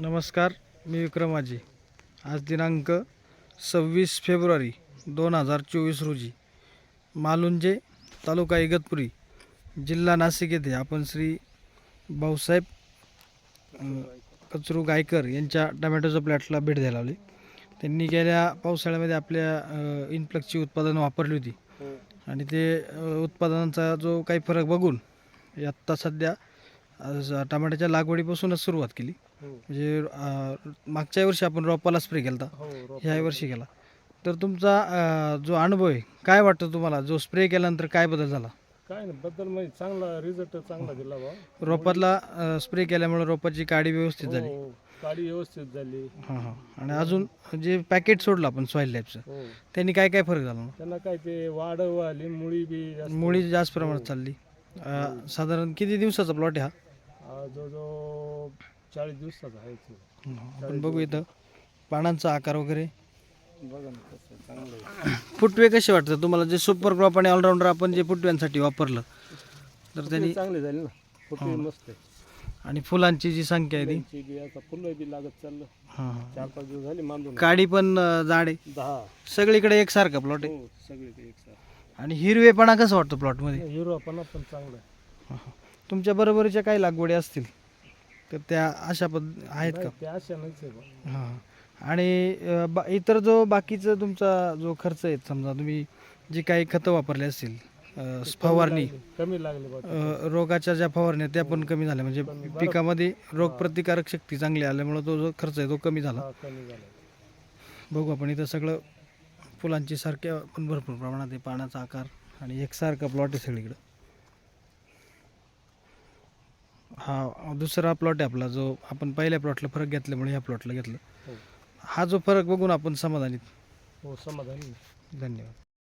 नमस्कार मी विक्रमाजी. आज दिनांक सव्वीस फेब्रुवारी दोन हजार चोवीस रोजी मालुंजे तालुका इगतपुरी जिल्हा नाशिक येथे आपण श्री भाऊसाहेब कचरू गायकर यांच्या टमॅटोच्या प्लॅटला भेट द्यायला आली त्यांनी गेल्या पावसाळ्यामध्ये आपल्या इनफ्लक्सची उत्पादनं वापरली होती. आणि ते उत्पादनांचा जो काही फरक बघून आत्ता सध्या टमाट्याच्या लागवडीपासूनच सुरुवात केली. म्हणजे अं, मागच्या वर्षी आपण रोपाला स्प्रे केला होता ह्या वर्षी केला. तर तुमचा अं, जो अनुभव आहे काय वाटतं तुम्हाला? जो स्प्रे केल्यानंतर काय बदल झाला? काय नाही बद्दल म्हणजे चांगला रिझल्ट चांगला दिला बा रोपातला स्प्रे केल्यामुळे रोपाची काडी व्यवस्थित झाली. हो गाडी व्यवस्थित झाली. हां हां. आणि अजून जे पॅकेट सोडलं आपण सॉईल लॅबचं हो. त्यांनी काय काय फरक झाला? त्यांना काय ते वाढ आली मुळी बी जास्त. मुळी जास्त प्रमाणात चालली. अं, साधारण किती दिवसाचा प्लॉट आहे हा, जो जो चाळीस दिवसाचा आहे तो. आपण बघू इथं पानांचा आकार वगैरे. बघा ना कसं चांगलं आहे. फुटवे कसे वाटतं तुम्हाला? जे सुपर क्रॉप आणि ऑलराऊंडर आपण जे फुटव्यांसाठी वापरलं तर त्यांनी चांगली झाली ना. फुटवे मस्त आहे. आणि फुलांची जी संख्या आहे ती? फुलांची बी आता फुलं बी लागत चाललं. हां हां. चार पाच दिवस झाले मांडून. काडी पण अं, जाड आहे. दहा. सगळीकडे एकसारखा प्लॉट आहे. हो सगळे आणि हिरवेपणा कसा वाटतो प्लॉटमध्ये हिरो पण पण चांगला आहे. तुमच्या बरोबरीच्या काही लागवडी असतील? तर त्या अशा पद आहेत का? नाही, ते अशा नाहीच आहे बा. हां. आणि अं, बा इतर जो बाकीचा तुमचा जो खर्च आहे समजा तुम्ही जी काही खतं वापरली असतील अं, फवारणी कमी लागले बा. अं, रोगाच्या ज्या फवारण्या त्या पण कमी झाल्या. म्हणजे पिकामध्ये रोगप्रतिकारक शक्ती चांगली आल्यामुळे तो जो खर्च आहे तो कमी झाला. हा कमी झाला. बघू आपण इथं सगळं फुलांची सारख्या पण भरपूर प्रमाणात आहे पानाचा आकार आणि एकसारखा प्लॉट आहे सगळीकडं. हा दुसरा प्लॉट आहे आपला जो आपण पहिल्या प्लॉटला फरक घेतल्यामुळे ह्या प्लॉटला घेतलं. हो. हा जो फरक बघून आपण समाधानीत हो समाधानी आहे. धन्यवाद.